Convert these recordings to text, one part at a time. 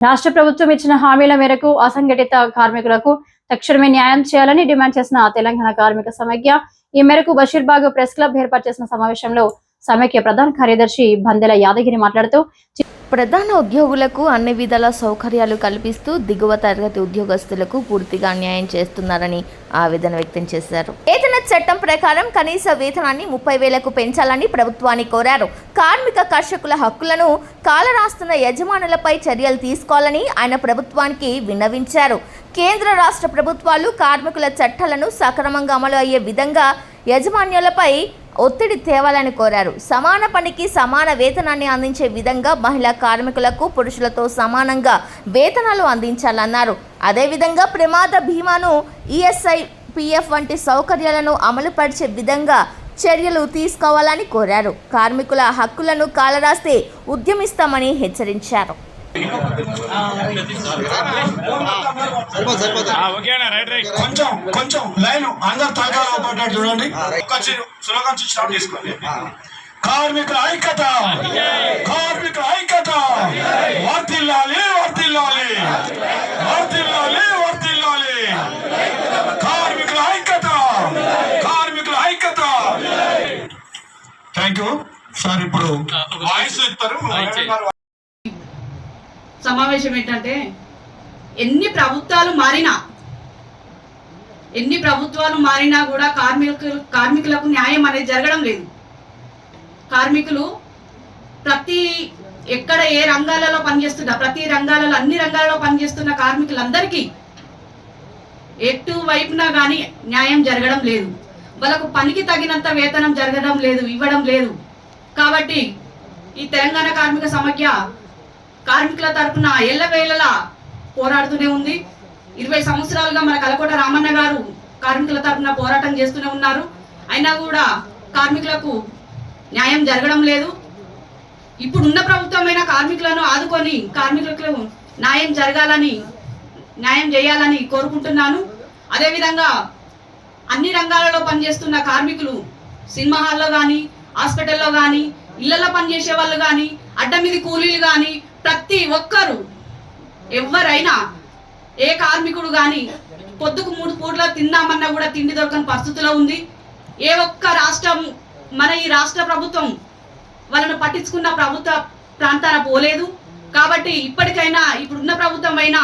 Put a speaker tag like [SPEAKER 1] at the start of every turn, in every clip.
[SPEAKER 1] రాష్ట్ర ప్రభుత్వం ఇచ్చిన హామీల మేరకు అసంఘటిత కార్మికులకు తక్షణమే న్యాయం చేయాలని డిమాండ్ చేసిన తెలంగాణ కార్మిక సమైక్య ఈ మేరకు బషీర్బాగ్ ప్రెస్ క్లబ్ ఏర్పాటు చేసిన సమావేశంలో సమైక్య ప్రధాన కార్యదర్శి బందెల యాదగిరి మాట్లాడుతూ
[SPEAKER 2] ప్రధాన ఉద్యోగులకు అన్ని విధాల సౌకర్యాలు కల్పిస్తూ దిగువ తరగతి ఉద్యోగస్తులకు పూర్తిగా అన్యాయం చేస్తున్నారని ఆవేదన వ్యక్తం చేశారు. వేతన చట్టం ప్రకారం కనీస వేతనాన్ని ముప్పై వేలకు పెంచాలని ప్రభుత్వాన్ని కోరారు. కార్మిక కర్షకుల హక్కులను కాలరాస్తున్న యజమానులపై చర్యలు తీసుకోవాలని ఆయన ప్రభుత్వానికి విన్నవించారు. కేంద్ర రాష్ట్ర ప్రభుత్వాలు కార్మికుల చట్టాలను సక్రమంగా అమలు అయ్యే విధంగా యజమాన్యులపై ఒత్తిడి తేవాలని కోరారు. సమాన పనికి సమాన వేతనాన్ని అందించే విధంగా మహిళా కార్మికులకు పురుషులతో సమానంగా వేతనాలు అందించాలన్నారు. అదేవిధంగా ప్రమాద బీమాను ఈఎస్ఐ పిఎఫ్ వంటి సౌకర్యాలను అమలుపరిచే విధంగా చర్యలు తీసుకోవాలని కోరారు. కార్మికుల హక్కులను కాలరాస్తే ఉద్యమిస్తామని హెచ్చరించారు.
[SPEAKER 3] ఓకేనా రైట్ రైట్.
[SPEAKER 4] కొంచెం కొంచెం లైన్ అందరు తలకాల పడ్డట్టు చూడండి. స్టార్ట్ చేసుకోండి. కార్మికుల ఐక్యత. కార్మికుల ఐక్యత. వర్తిల్లాలి వర్తిల్లాలి వర్తిల్లాలి వర్తిల్లాలి కార్మికుల ఐక్యత. కార్మికుల ఐక్యత. థ్యాంక్ యూ సార్ ఇప్పుడు వాయిస్ ఇస్తారు.
[SPEAKER 5] సమావేశం ఏంటంటే ఎన్ని ప్రభుత్వాలు మారినా ఎన్ని ప్రభుత్వాలు మారినా కూడా కార్మికులు కార్మికులకు న్యాయం అనేది జరగడం లేదు. కార్మికులు ప్రతి ఎక్కడ ఏ రంగాలలో పనిచేస్తున్న ప్రతి రంగాలలో అన్ని రంగాలలో పనిచేస్తున్న కార్మికులందరికీ ఎటు వైపున కానీ న్యాయం జరగడం లేదు. వాళ్ళకు పనికి తగినంత వేతనం జరగడం లేదు ఇవ్వడం లేదు. కాబట్టి ఈ తెలంగాణ కార్మిక సమాఖ్య కార్మికుల తరపున ఎల్లవేళలా పోరాడుతూనే ఉంది. ఇరవై సంవత్సరాలుగా మన కలకోట రామన్న గారు కార్మికుల తరపున పోరాటం చేస్తూనే ఉన్నారు. అయినా కూడా కార్మికులకు న్యాయం జరగడం లేదు. ఇప్పుడున్న ప్రభుత్వమైన కార్మికులను ఆదుకొని కార్మికులకు న్యాయం జరగాలని న్యాయం చేయాలని కోరుకుంటున్నాను. అదేవిధంగా అన్ని రంగాలలో పనిచేస్తున్న కార్మికులు సినిమా హాల్లో కానీ హాస్పిటల్లో కానీ ఇళ్ళలో పనిచేసే వాళ్ళు కానీ అడ్డమిది కూలీలు కానీ ప్రతి ఒక్కరు ఎవరైనా ఏ కార్మికుడు కానీ పొద్దుకు మూడు పూట్ల తిందామన్నా కూడా తిండి దొరకని పరిస్థితిలో ఉంది. ఏ ఒక్క రాష్ట్రం మన ఈ రాష్ట్ర ప్రభుత్వం వాళ్ళను పట్టించుకున్న ప్రభుత్వ ప్రాంతాన పోలేదు. కాబట్టి ఇప్పటికైనా ఇప్పుడున్న ప్రభుత్వం అయినా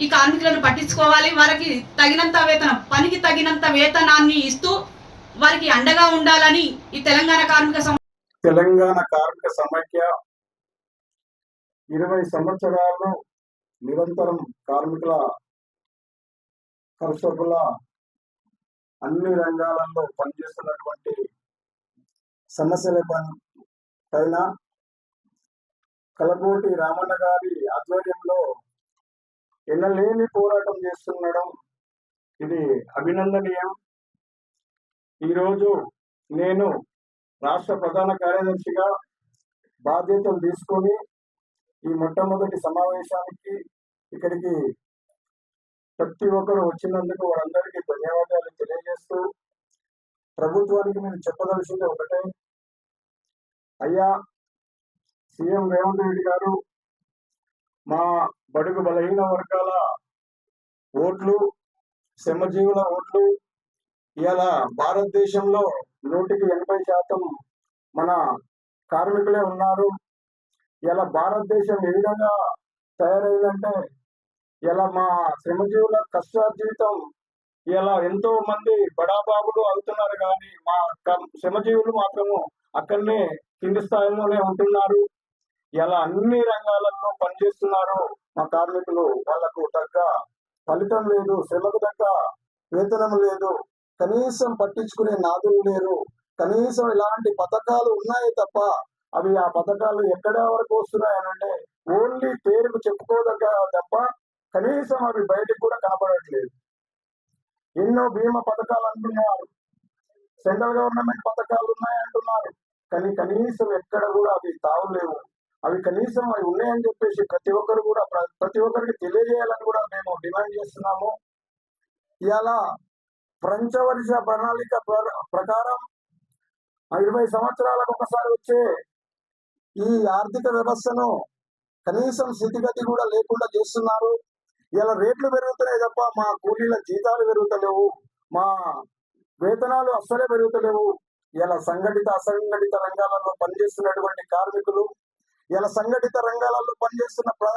[SPEAKER 5] ఈ కార్మికులను పట్టించుకోవాలి. వారికి తగినంత వేతనం పనికి తగినంత వేతనాన్ని ఇస్తూ వారికి అండగా ఉండాలని ఈ తెలంగాణ కార్మిక
[SPEAKER 6] తెలంగాణ కార్మిక సమైక్య ఇరవై సంవత్సరాలు నిరంతరం కార్మికుల కర్షకుల అన్ని రంగాలలో పనిచేస్తున్నటువంటి సమస్యల పైన- పైన కలకోటి రామన్న గారి ఆధ్వర్యంలో ఎన్నలేని పోరాటం చేస్తుండడం ఇది అభినందనీయం. ఈరోజు నేను రాష్ట్ర ప్రధాన కార్యదర్శిగా బాధ్యతలు తీసుకొని ఈ మొట్టమొదటి సమావేశానికి ఇక్కడికి ప్రతి ఒక్కరు వచ్చినందుకు వారందరికీ ధన్యవాదాలు తెలియజేస్తూ ప్రభుత్వానికి నేను చెప్పదలసింది ఒకటే. అయ్యా సీఎం రేవంత్ రెడ్డి గారు మా బడుగు బలహీన వర్గాల ఓట్లు శ్రమజీవుల ఓట్లు ఇవాళ భారతదేశంలో నూటికి ఎనభై శాతం మన కార్మికులే ఉన్నారు. ఇలా భారతదేశం ఏ విధంగా తయారైందంటే ఇలా మా శ్రమజీవుల జీవితం ఇలా ఎంతో మంది బడాబాబులు అవుతున్నారు కానీ మా శ్రమజీవులు మాత్రము అక్కడనే కింది స్థాయిలోనే ఉంటున్నారు. ఇలా అన్ని రంగాలలో పనిచేస్తున్నారు మా కార్మికులు. వాళ్ళకు తగ్గ ఫలితం లేదు శ్రమకు తగ్గ వేతనం లేదు. కనీసం పట్టించుకునే నాదులు లేరు. కనీసం ఇలాంటి పథకాలు ఉన్నాయి తప్ప అవి ఆ పథకాలు ఎక్కడ వరకు వస్తున్నాయనంటే ఓన్లీ పేరుకు చెప్పుకోదగ్గ తప్ప కనీసం అవి బయటకు కూడా కనబడట్లేదు ఎన్నో బీమా పథకాలు అంటున్నారు. సెంట్రల్ గవర్నమెంట్ పథకాలు ఉన్నాయి అంటున్నారు కానీ కనీసం ఎక్కడ కూడా అవి తావులేవు. అవి కనీసం అవి ఉన్నాయని చెప్పేసి ప్రతి ఒక్కరు కూడా ప్రతి ఒక్కరికి తెలియజేయాలని కూడా మేము డిమాండ్ చేస్తున్నాము. ఇలా పంచవర్ష ప్రణాళిక ప్ర- ప్రకారం ఇరవై సంవత్సరాలకు ఒకసారి వచ్చే ఈ ఆర్థిక వ్యవస్థను కనీసం స్థితిగతి కూడా లేకుండా చేస్తున్నారు. ఇలా రేట్లు పెరుగుతున్నాయి తప్ప మా కూలీల జీతాలు పెరుగుతలేవు. మా వేతనాలు అస్సలే పెరుగుతలేవు. ఇలా సంఘటిత అసంఘటిత రంగాలలో పనిచేస్తున్నటువంటి కార్మికులు ఇలా సంఘటిత రంగాలలో పనిచేస్తున్న ప్ర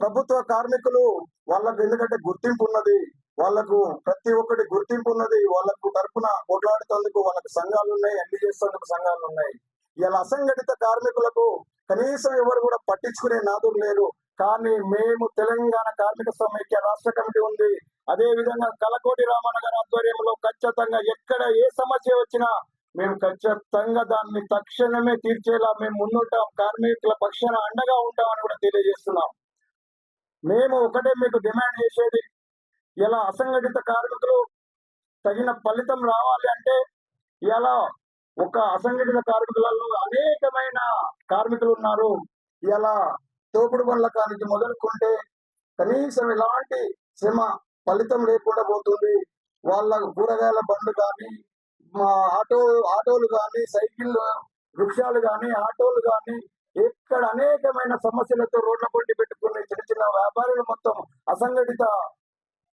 [SPEAKER 6] ప్రభుత్వ కార్మికులు వాళ్ళకు ఎందుకంటే గుర్తింపు ఉన్నది. వాళ్ళకు ప్రతి ఒక్కటి గుర్తింపు ఉన్నది. వాళ్ళకు తరపున కొట్లాడుతందుకు వాళ్ళకు సంఘాలు ఉన్నాయి అన్ని చేసేందుకు సంఘాలు ఉన్నాయి. ఇలా అసంఘటిత కార్మికులకు కనీసం ఎవరు కూడా పట్టించుకునే నాదులు లేరు కానీ మేము తెలంగాణ కార్మిక సమైక్య రాష్ట్ర కమిటీ ఉంది. అదే విధంగా కలకోటి రామన్న గారి ఆధ్వర్యంలో ఖచ్చితంగా ఎక్కడ ఏ సమస్య వచ్చినా మేము ఖచ్చితంగా దాన్ని తక్షణమే తీర్చేలా మేము ముందుంటాం. కార్మికుల పక్షాన అండగా ఉంటామని కూడా తెలియజేస్తున్నాం. మేము ఒకటే మీకు డిమాండ్ చేసేది ఇలా అసంఘటిత కార్మికులు తగిన ఫలితం రావాలి అంటే ఇలా ఒక అసంఘటిత కార్మికులలో అనేకమైన కార్మికులు ఉన్నారు. ఇలా తోపుడు బండ్ల కానికి మొదలుకుంటే కనీసం ఎలాంటి శ్రమ ఫలితం లేకుండా పోతుంది. వాళ్ళ కూరగాయల బండ్లు కానీ మా ఆటో ఆటోలు కానీ సైకిల్ వృక్షాలు కానీ ఆటోలు కానీ ఇక్కడ అనేకమైన సమస్యలతో రోడ్ల పొండి పెట్టుకుని చిన్న చిన్న వ్యాపారులు మొత్తం అసంఘటిత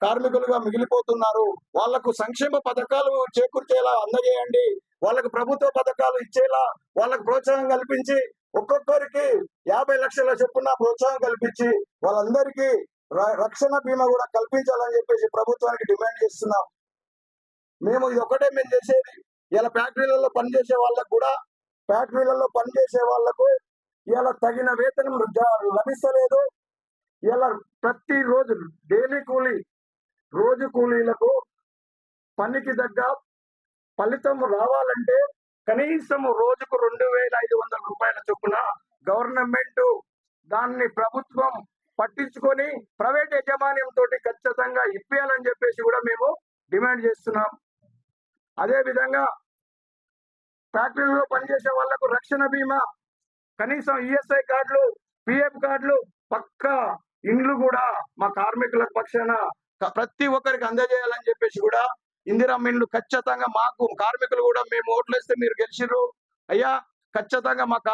[SPEAKER 6] కార్మికులుగా మిగిలిపోతున్నారు. వాళ్ళకు సంక్షేమ పథకాలు చేకూర్చేలా అందజేయండి. వాళ్ళకు ప్రభుత్వ పథకాలు ఇచ్చేలా వాళ్ళకు ప్రోత్సాహం కల్పించి ఒక్కొక్కరికి యాభై లక్షల చొప్పున ప్రోత్సాహం కల్పించి వాళ్ళందరికీ ర- రక్షణ బీమా కూడా కల్పించాలని చెప్పేసి ప్రభుత్వానికి డిమాండ్ చేస్తున్నాం. మేము ఇది ఒకటే మేము చేసేది. ఇలా ఫ్యాక్టరీలలో పనిచేసే వాళ్ళకు కూడా ఫ్యాక్టరీలలో పనిచేసే వాళ్ళకు ఇలా తగిన వేతనం లభిస్తలేదు. ఇలా ప్రతి రోజు డైలీ కూలీ రోజు కూలీలకు పనికి తగ్గ ఫలితం రావాలంటే కనీసం రోజుకు రెండు వేల ఐదు వందల రూపాయల చొప్పున గవర్నమెంట్ దాన్ని ప్రభుత్వం పట్టించుకొని ప్రైవేట్ యజమాన్యం తోటి ఖచ్చితంగా ఇప్పియాలని చెప్పేసి కూడా మేము డిమాండ్ చేస్తున్నాం. అదే విధంగా ఫ్యాక్టరీలో పనిచేసే వాళ్ళకు రక్షణ బీమా కనీసం ఈఎస్ఐ కార్డులు పిఎఫ్ కార్డులు పక్క ఇండ్లు కూడా మా కార్మికుల పక్షాన ప్రతి ఒక్కరికి అందజేయాలని చెప్పేసి కూడా ఇందిరమ్మ ఇండ్లు ఖచ్చితంగా మాకు కార్మికులు కూడా మేము ఓట్లేస్తే మీరు గెలిచిర్రు. అయ్యా ఖచ్చితంగా మా